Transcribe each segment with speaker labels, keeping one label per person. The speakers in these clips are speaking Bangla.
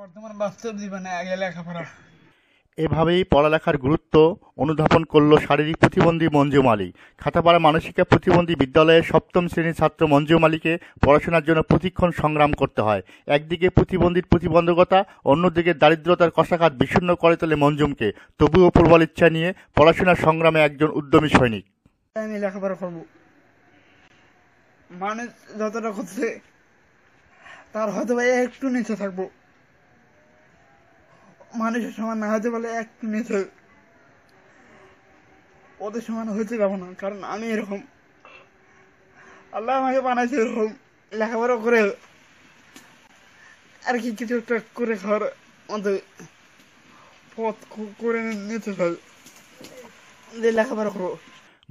Speaker 1: বর্তমান বাস্তব জীবনে আগে লেখাপড়া।
Speaker 2: এভাবেই পড়ালেখার গুরুত্ব অনুধাবন করল শারীরিক প্রতিবন্ধী মঞ্জু মালিক। খাতাপাড়া মানসিকা প্রতিবন্ধী বিদ্যালয়ের সপ্তম শ্রেণির ছাত্র মঞ্জু মালিকে পড়াশোনার জন্য প্রতিক্ষণ সংগ্রাম করতে হয়। একদিকে প্রতিবন্ধীর প্রতিবন্ধকতা অন্যদিকে দারিদ্রতার কষাঘাত বিষণ্ণ করে তোলে মঞ্জুমকে। তবুও প্রবল ইচ্ছা নিয়ে পড়াশোনার সংগ্রামে একজন উদ্যমী সৈনিক।
Speaker 1: আমি লেখাপড়া করব। মানুষ যতটা করছে তার হয়তো একটু নিচে থাকব। মানুষের সমান না হয়েছে পারলে এক নিচে ওদের সমান হয়েছে না, কারণ আমি এরকম। আল্লাহ আমাকে বানাইছে এরকম, লেখাপড়া করে আর কি কিছু একটা করে খাওয়ার মধ্যে পথ করে নিতে চাই যে লেখাপড়া করব।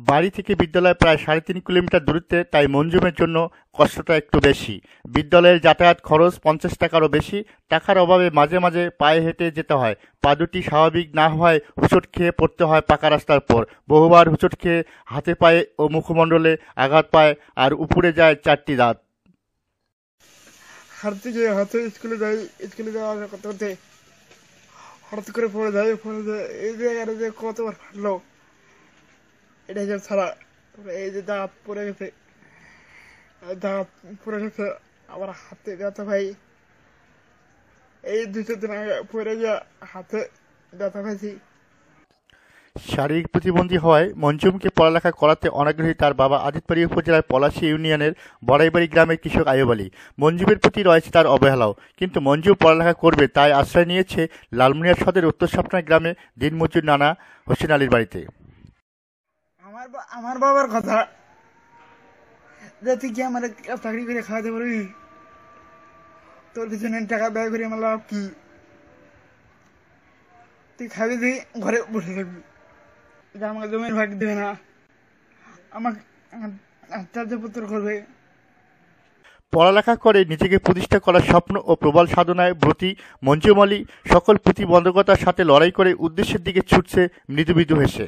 Speaker 2: বাড়ি থেকে বিদ্যালয় প্রায় সাড়ে তিন কিলোমিটার দূরত্বে, তাই মঞ্জুমের জন্য কষ্টটা একটু বেশি। বিদ্যালয়ের যাতায়াত খরচ পঞ্চাশ টাকারও বেশি। টাকার অভাবে মাঝে মাঝে পায়ে হেঁটে যেতে হয়। পা দুটি স্বাভাবিক না হওয়ায় হুঁচট খেয়ে পড়তে হয় পাকা রাস্তার পর বহুবার হুঁচট খেয়ে হাতে পায়ে ও মুখমণ্ডলে আঘাত পায় আর উপরে যায় চারটি দাঁত।
Speaker 1: হাঁটতে গিয়ে হাতে স্কুলে যাই, স্কুলে যাওয়া করতে করতে হঠাৎ করে পড়ে যাই পড়ে যায়। এই জায়গাটা যে কতবার ফাটলো। এটা যে ছাড়া এই যে দাঁত পড়ে গেছে। দাঁত পড়ে গেছে। আবার হাতে ব্যথা ভাই। এই চার দিন আগে পড়ে গিয়ে হাতে ব্যথা পাইছি।
Speaker 2: শারীরিক প্রতিবন্ধী হওয়ায় মঞ্জুমকে পড়ালেখা করাতে অনাগ্রহী তার বাবা আদিতবাড়ি উপজেলার পলাশী ইউনিয়নের বড়াইবাড়ি গ্রামের কৃষক আয়ুব আলী। মঞ্জুমের প্রতি রয়েছে তার অবহেলাও। কিন্তু মঞ্জু পড়ালেখা করবে তাই আশ্রয় নিয়েছে লালমনিয়ার সদের উত্তর সাপনা গ্রামে দিনমজুর নানা হোসেন আলীর বাড়িতে।
Speaker 1: আমার আমার বাবার কথা। যে তুই কি আমার চাকরি করে খাওয়াতে পারবি? তোর পিছনে টাকা ব্যয় করে আমার লাভ কি? তুই খাবি তুই, ঘরে বসে থাকবি। যে আমাকে জমির ভাগ দেবে না। আমাকে পুত্র করবে।
Speaker 2: পড়ালেখা করে নিজেকে প্রতিষ্ঠা করার স্বপ্ন ও প্রবল সাধনায় ব্রতী মঞ্জুম আলী সকল প্রতিবন্ধকতার সাথে লড়াই করে উদ্দেশ্যের দিকে ছুটছে মৃদু মৃদু হেসে।